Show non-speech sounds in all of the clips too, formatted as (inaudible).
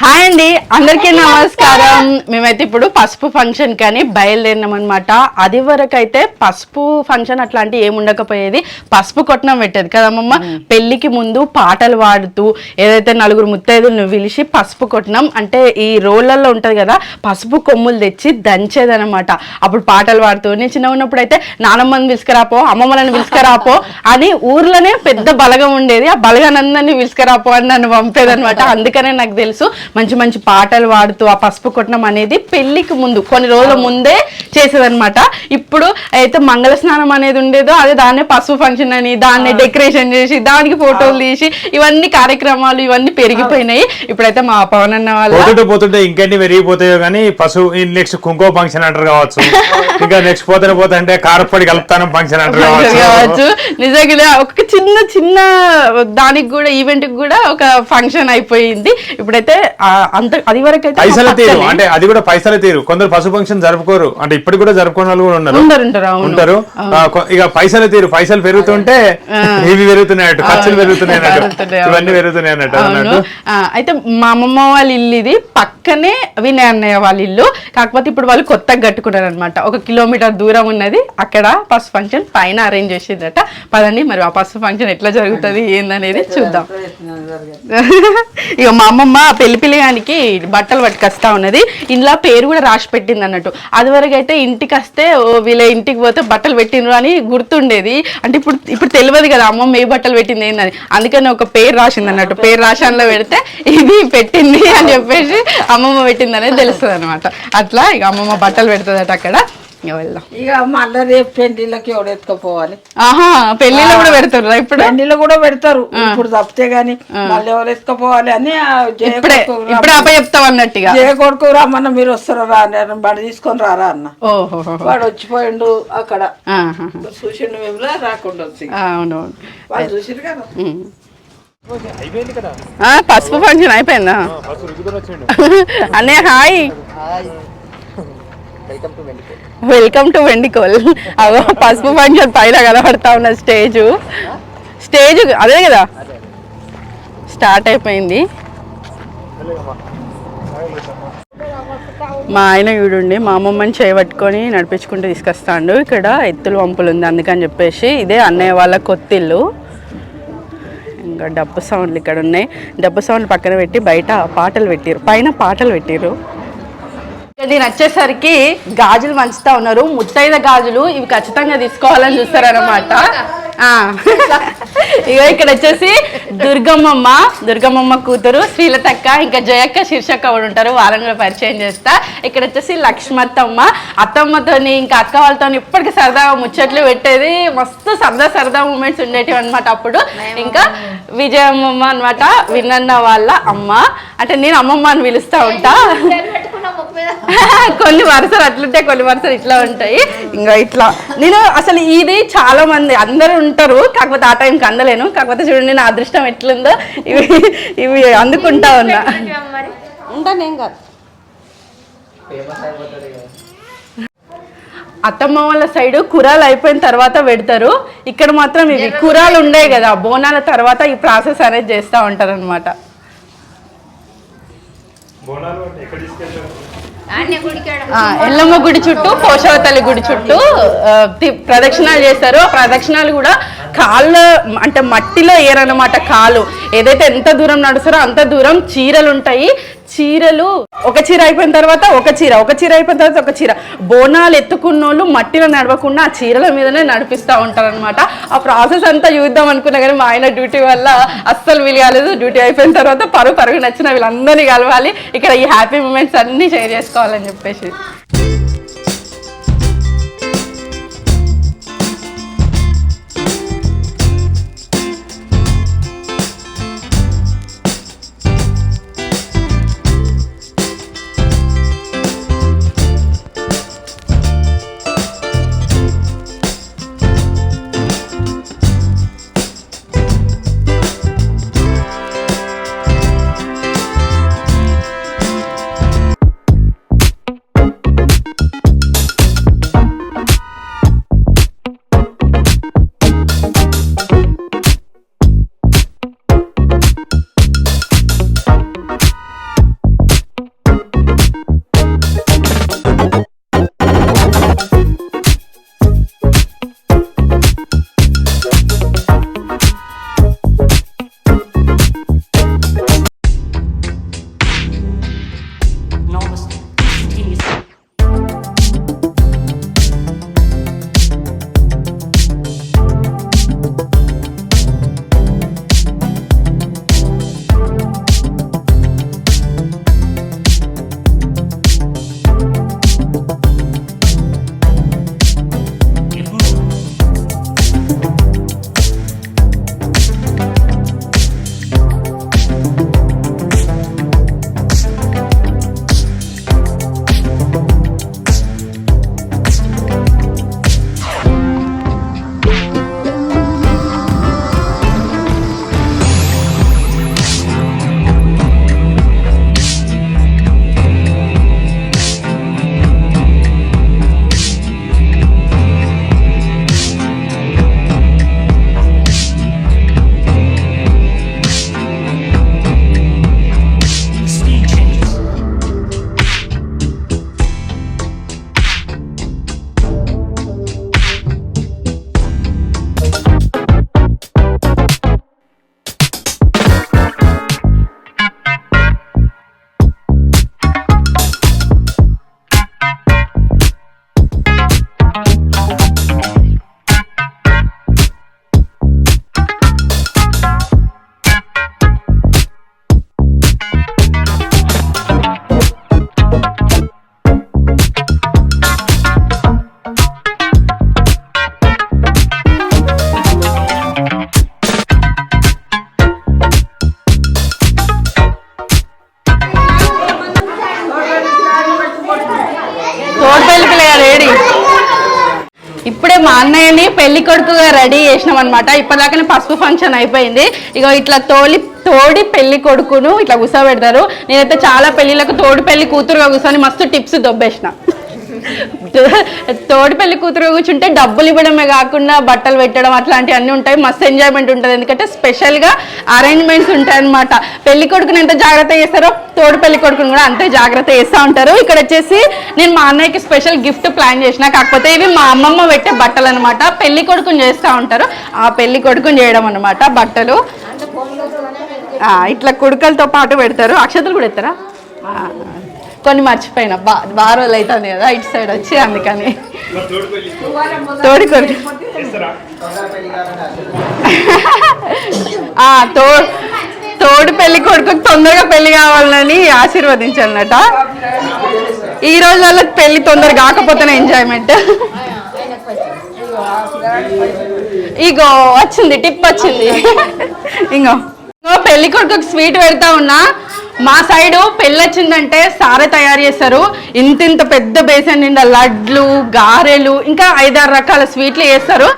Hi అండి అందరికీ నమస్కారం. మేమైతే ఇప్పుడు పసుపు ఫంక్షన్ కానీ బయలుదేరినాం అనమాట అది వరకు అయితే పసుపు ఫంక్షన్ అట్లాంటి ఏమి ఉండకపోయేది. పసుపు కొట్టడం పెట్టేది కదమ్మమ్మ. పెళ్ళికి ముందు పాటలు పాడుతూ ఏదైతే నలుగురు ముత్తైదులను పిలిచి పసుపు కొట్టడం అంటే ఈ రోళ్ళల్లో ఉంటది కదా పసుపు కొమ్ములు తెచ్చి దంచేదనమాట అప్పుడు పాటలు పాడుతూ నేను చిన్న ఉన్నప్పుడు అయితే నానమ్మని పిలుచుకురాపో అమ్మమ్మలను పిలుచుకురాపో అని ఊర్లోనే పెద్ద బలగం ఉండేది. ఆ బలగానందరినీ పిలుచుకురాపో అని నన్ను పంపేదనమాట అందుకనే నాకు తెలుసు. మంచి మంచి పాటలు పాడుతూ ఆ పసుపు కొట్టడం అనేది పెళ్ళికి ముందు కొన్ని రోజుల ముందే చేసేదన్నమాట. ఇప్పుడు అయితే మంగళ స్నానం అనేది ఉండేదో అదే దాన్నే పసుపు ఫంక్షన్ అని దాన్ని డెకరేషన్ చేసి దానికి ఫోటోలు తీసి ఇవన్నీ కార్యక్రమాలు ఇవన్నీ పెరిగిపోయినాయి. ఇప్పుడైతే మా పవన్ అన్న వాళ్ళ పోతుంటే ఇంకెన్ని పెరిగిపోతాయో కానీ పశు నెక్స్ట్ కుంకో ఫంక్షన్ అంటారు కావచ్చు. (laughs) ఇంకా నెక్స్ట్ పోతే పోతుంటే కారపొడి కలుపుతాను ఫంక్షన్ అంటారు కావచ్చు. నిజంగా ఒక చిన్న చిన్న దానికి కూడా ఈవెంట్కి కూడా ఒక ఫంక్షన్ అయిపోయింది. ఇప్పుడైతే అంత అది వరకు పైసల తీరు. అంటే అది కూడా పైసల తీరు. కొందరు పశు ఫంక్షన్ జరుపుకోరు. అంటే ఇప్పటికి కూడా జరుపుకునే వాళ్ళు కూడా ఉన్నారు. ఉంటారు, ఇక పైసల తీరు. పైసలు పెరుగుతుంటే ఇవి పెరుగుతున్నాయి అన్నట్టు ఖర్చులు పెరుగుతున్నాయి అన్నట్టు. ఇవన్నీ పెరుగుతున్నాయి అన్నట్టు అయితే మా అమ్మమ్మ వాళ్ళ ఇల్లు ఇది పక్కనే వినయ్ అన్నయ్య వాళ్ళ ఇల్లు. కాకపోతే ఇప్పుడు వాళ్ళు కొత్తగా కట్టుకున్నారు అనమాట ఒక కిలోమీటర్ దూరం ఉన్నది. అక్కడ పసు ఫంక్షన్ పైన అరేంజ్ చేసిందట. పదండి మరి ఆ పసు ఫంక్షన్ ఎట్లా జరుగుతుంది ఏందనేది చూద్దాం. ఇక మా అమ్మమ్మ పెళ్ళి పిల్లగానికి బట్టలు పట్టుకొస్తా ఉన్నది. ఇంట్లో పేరు కూడా రాసి పెట్టింది అన్నట్టు. అదివరకైతే అయితే ఇంటికి వస్తే ఓ వీళ్ళ ఇంటికి పోతే బట్టలు పెట్టిండ్రు అని గుర్తుండేది. అంటే ఇప్పుడు ఇప్పుడు తెలియదు కదా అమ్మమ్మ ఏ బట్టలు పెట్టింది ఏందని. అందుకని ఒక పేరు రాసింది అన్నట్టు. పేరు రాశాన్లో పెడితే ఇది పెట్టింది అని చెప్పేసి అమ్మమ్మ పెట్టింది అనేది తెలుస్తుంది అనమాట అట్లా ఇక అమ్మమ్మ బట్టలు పెడుతుందట అక్కడ. ఇక వెళ్దాం. ఇక మళ్ళా రేపు పెండిళ్ళకి ఎవడు ఎత్తుకపోవాలి? ఆహా పెళ్ళిలో కూడా పెడుతుర్రా ఇప్పుడు? పెండిలో కూడా పెడతారు. ఇప్పుడు తప్పితే గాని మళ్ళీ ఎవరు ఎత్తుకపోవాలి అని ఇప్పుడే అప్ప చెప్తావు అన్నట్టుగా. జయ కొడుకు రమ్మన్న మీరు వస్తారా రా అని బండి తీసుకొని రారా అన్న. వాడు వచ్చిపోయిండు అక్కడ. చూసిండు మేము రాకుండా వచ్చి అవునవును. వాళ్ళు చూసిరు కదా. పసుపు ఫంక్షన్ అయిపోయిందా? అన్నయ్య హాయ్. వెల్కమ్ టు వెండికోల్ అగో పసుపు ఫంక్షన్ పైన కనబడతా ఉన్న స్టేజ్. స్టేజ్ అదే కదా? స్టార్ట్ అయిపోయింది. మా ఆయన చూడండి మా అమ్మమ్మని చేయబట్టుకొని నడిపించుకుంటూ తీసుకొస్తాడు. ఇక్కడ ఎత్తులు వంపులు ఉంది అందుకని చెప్పేసి ఇదే అన్నయ్య వాళ్ళ కొత్తిల్లు. ఇంకా డబ్బు సౌండ్లు ఇక్కడ ఉన్నాయి. డబ్బు సౌండ్ పక్కన పెట్టి బయట పాటలు పెట్టారు పైన పాటలు పెట్టారు దీని వచ్చేసరికి గాజులు మంచుతా ఉన్నారు. ముత్తైద గాజులు ఇవి ఖచ్చితంగా తీసుకోవాలని చూస్తారనమాట ఇక ఇక్కడ వచ్చేసి దుర్గమ్మమ్మ దుర్గమ్మమ్మ కూతురు శ్రీలతక్క ఇంకా జయక్క శీర్షక్క కూడా ఉంటారు వాళ్ళని కూడా పరిచయం చేస్తా. ఇక్కడ వచ్చేసి లక్ష్మత్తమ్మ అత్తమ్మతోని ఇంకా అక్క వాళ్ళతో ఇప్పటికి సరదాగా ముచ్చట్లు పెట్టేది. మస్తు సరదా సరదా మూమెంట్స్ ఉండేటివి అనమాట అప్పుడు. ఇంకా విజయమ్మమ్మ అనమాట వినన్న వాళ్ళ అమ్మ. అంటే నేను అమ్మమ్మ అని పిలుస్తా ఉంటా. (laughs) కొన్ని వరుసలు అట్లుంటాయి కొన్ని వరుసలు ఇట్లా ఉంటాయి. ఇంకా ఇట్లా. నేను అసలు ఇది చాలా మంది అందరూ ఉంటారు కాకపోతే ఆ టైంకి అందలేను. కాకపోతే చూడండి నా అదృష్టం ఎట్లుందో. ఇవి ఇవి అందుకుంటా ఉన్నా. ఉంటాను ఏం కాదు. అత్తమ్మ వాళ్ళ సైడ్ కురాలు అయిపోయిన తర్వాత పెడతారు. ఇక్కడ మాత్రం ఇవి కురాలు ఉండే కదా బోనాల తర్వాత ఈ ప్రాసెస్ అనేది చేస్తూ ఉంటారు అనమాట ఎల్లమ్మ గుడి చుట్టూ పోషవతల్లి గుడి చుట్టూ ప్రదక్షిణాలు చేస్తారు ఆ ప్రదక్షిణాలు కూడా కాళ్ళ అంటే మట్టిలో ఏరనమాట కాలు. ఏదైతే ఎంత దూరం నడుస్తారో అంత దూరం చీరలు ఉంటాయి చీరలు ఒక చీర అయిపోయిన తర్వాత ఒక చీర ఒక చీర అయిపోయిన తర్వాత ఒక చీర. బోనాలు ఎత్తుకున్న వాళ్ళు మట్టిలో నడవకుండా ఆ చీరల మీదనే నడిపిస్తూ ఉంటారు అనమాట ఆ ప్రాసెస్ అంతా చూద్దాం అనుకున్నా కానీ మా ఆయన డ్యూటీ వల్ల అస్సలు వీలు కాలేదు. డ్యూటీ అయిపోయిన తర్వాత పరుగు పరుగు నచ్చిన వీళ్ళందరినీ కలవాలి. ఇక్కడ ఈ హ్యాపీ మూమెంట్స్ అన్నీ షేర్ చేసుకోవాలని చెప్పేసి. మా అన్నయ్యని పెళ్ళి కొడుకుగా రెడీ చేసినాం అనమాట ఇప్పటిదాకానే పసుపు ఫంక్షన్ అయిపోయింది. ఇగో ఇట్లా తోలి తోడి పెళ్ళి కొడుకును ఇట్లా కూర్చోబెడతారు నేనైతే చాలా పెళ్ళిలకు తోడి పెళ్ళి కూతురుగా కూర్చొని మస్తు టిప్స్ దొబ్బేసిన. తోడి పెళ్ళి కూతురు కూర్చుంటే డబ్బులు ఇవ్వడమే కాకుండా బట్టలు పెట్టడం అట్లాంటివి అన్నీ ఉంటాయి. మస్తు ఎంజాయ్మెంట్ ఉంటుంది. ఎందుకంటే స్పెషల్గా అరేంజ్మెంట్స్ ఉంటాయి అనమాట పెళ్ళి కొడుకుని ఎంత జాగ్రత్త చేస్తారో తోడు పెళ్ళి కొడుకుని కూడా అంతే జాగ్రత్త చేస్తూ ఉంటారు. ఇక్కడ వచ్చేసి నేను మా అన్నయ్యకి స్పెషల్ గిఫ్ట్ ప్లాన్ చేసిన. కాకపోతే ఇవి మా అమ్మమ్మ పెట్టే బట్టలు అనమాట పెళ్ళి కొడుకుని చేస్తూ ఉంటారు. ఆ పెళ్ళి కొడుకుని చేయడం అనమాట బట్టలు. ఇట్లా కుడుకలతో పాటు పెడతారు. అక్షతలు కూడా ఎత్తారా? కొన్ని మర్చిపోయిన. బా రోజులు అవుతుంది కదా ఇటు సైడ్ వచ్చి అందుకని. తోడుకొని ఆ, తో తోడు పెళ్ళి కొడుకు తొందరగా పెళ్ళి కావాలని ఆశీర్వదించాలన్నట. ఈ రోజుల్లో పెళ్ళి తొందర కాకపోతేనే ఎంజాయ్మెంట్ ఇగో వచ్చింది టిప్ వచ్చింది. ఇంకో ఇంకో పెళ్ళి కొడుకు స్వీట్ పెడతా ఉన్నా. మా సైడు పెళ్ళొచ్చిందంటే సారే తయారు చేస్తారు ఇంతింత పెద్ద బేసన్ నిండా లడ్లు గారెలు ఇంకా ఐదారు రకాల స్వీట్లు చేస్తారు.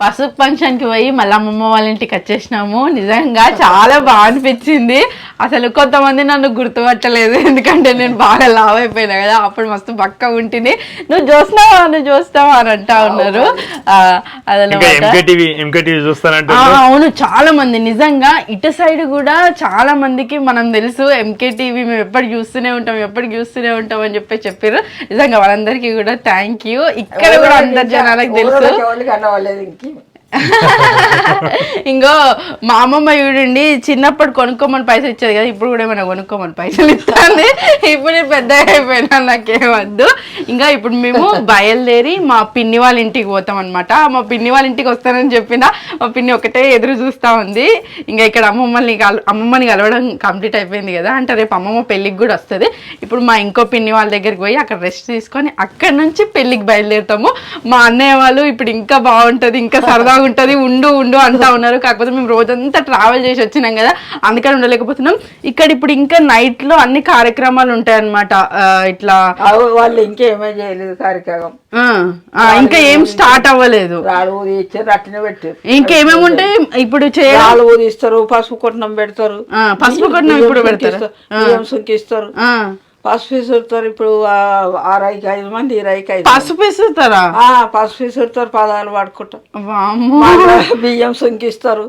పసుపు ఫంక్షన్కి పోయి మళ్ళీ అమ్మమ్మ వాళ్ళ ఇంటికి వచ్చేసినాము. నిజంగా చాలా బాగా అనిపించింది. అసలు కొంతమంది నన్ను గుర్తుపట్టలేదు. ఎందుకంటే నేను బాగా లావ్ అయిపోయినా కదా. అప్పుడు మస్తు బక్క ఉంటుంది నువ్వు చూస్తున్నావా? నువ్వు చూస్తావా అని అంటా ఉన్నారు. అవును. చాలా మంది. నిజంగా ఇటు సైడ్ కూడా చాలా మందికి మనం తెలుసు ఎంకే టీవీ మేము ఎప్పటికి చూస్తూనే ఉంటాం ఎప్పటికి చూస్తూనే ఉంటాం అని చెప్పి చెప్పారు నిజంగా వాళ్ళందరికీ కూడా థ్యాంక్ యూ ఇక్కడ కూడా అందరు జనాలకు తెలుసు. (laughs) ఇంక మా అమ్మమ్మ చూడండి చిన్నప్పుడు కొనుక్కోమని పైసలు ఇచ్చేది కదా ఇప్పుడు కూడా ఏమైనా కొనుక్కోమని పైసలు ఇస్తుంది. ఇప్పుడు పెద్ద అయిపోయినా నాకేమద్దు ఇంకా ఇప్పుడు మేము బయలుదేరి మా పిన్ని వాళ్ళ ఇంటికి పోతాం అనమాట మా పిన్ని వాళ్ళ ఇంటికి వస్తానని చెప్పిన మా పిన్ని ఒకటే ఎదురు చూస్తూ ఉంది. ఇంకా ఇక్కడ అమ్మమ్మని కల అమ్మమ్మని కలవడం కంప్లీట్ అయిపోయింది కదా అంటే రేపు అమ్మమ్మ పెళ్ళికి కూడా వస్తుంది. ఇప్పుడు మా ఇంకో పిన్ని వాళ్ళ దగ్గరికి పోయి అక్కడ రెస్ట్ తీసుకొని అక్కడ నుంచి పెళ్ళికి బయలుదేరుతాము. మా అన్నయ్య వాళ్ళు ఇప్పుడు ఇంకా బాగుంటుంది ఇంకా (laughs) సరదాగా ఉంటుంది ఉండు ఉండు అంటా ఉన్నారు. కాకపోతే మేము రోజంతా ట్రావెల్ చేసి వచ్చినాం కదా అందుకని ఉండలేకపోతున్నాం. ఇక్కడ ఇప్పుడు ఇంకా నైట్లో అన్ని కార్యక్రమాలు ఉంటాయి అనమాట ఇట్లా వాళ్ళు ఇంకేమీ చేయలేదు కార్యక్రమం. ఇంకా ఏం స్టార్ట్ అవ్వలేదు. ఇంకేమేమి ఉంటాయి? ఇప్పుడు చేయాలి రాళ్ళు ఊది ఇస్తారు పసుపు కొట్టడం పెడతారు. పసుపు కొట్టిన ఇప్పుడు పెడతారు? సుంకిస్తారు. పసుపు విసురుతారు ఇప్పుడు ఆ- ఆ రైకి ఐదు మంది ఈ రైకి ఐదు. పసుపు ఆ, పసుపు విసురుతారు పదాలు పడుకుంటాం వామ్మో. మళ్ళా బియ్యం సుంకిస్తారు.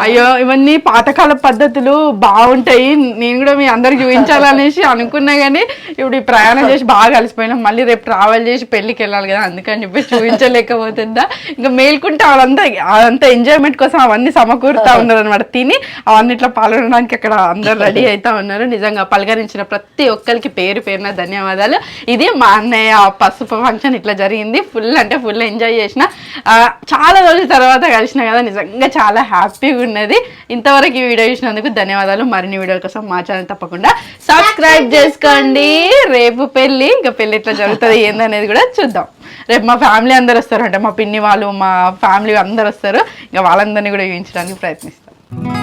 అయ్యో ఇవన్నీ పాతకాల పద్ధతులు బాగుంటాయి. నేను కూడా మీ అందరికి చూపించాలనేసి అనుకున్నా కానీ ఇప్పుడు ఈ ప్రయాణం చేసి బాగా కలిసిపోయినా. మళ్ళీ రేపు ట్రావెల్ చేసి పెళ్ళికి వెళ్ళాలి కదా అందుకని చెప్పి చూపించలేకపోతుందా ఇంకా మేల్కుంటే వాళ్ళంతా అదంతా ఎంజాయ్మెంట్ కోసం అవన్నీ సమకూరుతా ఉన్నారు అనమాట తిని అవన్నిట్లో పాల్గొనడానికి అక్కడ అందరు రెడీ అవుతా ఉన్నారు. నిజంగా పలకరించిన ప్రతి ఒక్కరికి పేరు పేరున ధన్యవాదాలు. ఇది మా అన్నయ్య పసుపు ఫంక్షన్ ఇట్లా జరిగింది. ఫుల్ అంటే ఫుల్ ఎంజాయ్ చేసిన. చాలా రోజుల తర్వాత కలిసిన కదా నిజంగా చాలా హ్యాపీగా ఉన్నది. ఇంతవరకు ఈ వీడియో చూసినందుకు ధన్యవాదాలు. మరిన్ని వీడియోల కోసం మా ఛానల్ తప్పకుండా సబ్స్క్రైబ్ చేసుకోండి. రేపు పెళ్ళి ఇంకా పెళ్ళి ఎట్లా జరుగుతుంది ఏందనేది కూడా చూద్దాం. రేపు మా ఫ్యామిలీ అందరు వస్తారు. అంటే మా పిన్ని వాళ్ళు మా ఫ్యామిలీ అందరు వస్తారు. ఇంకా వాళ్ళందరినీ కూడా చూపించడానికి ప్రయత్నిస్తాం.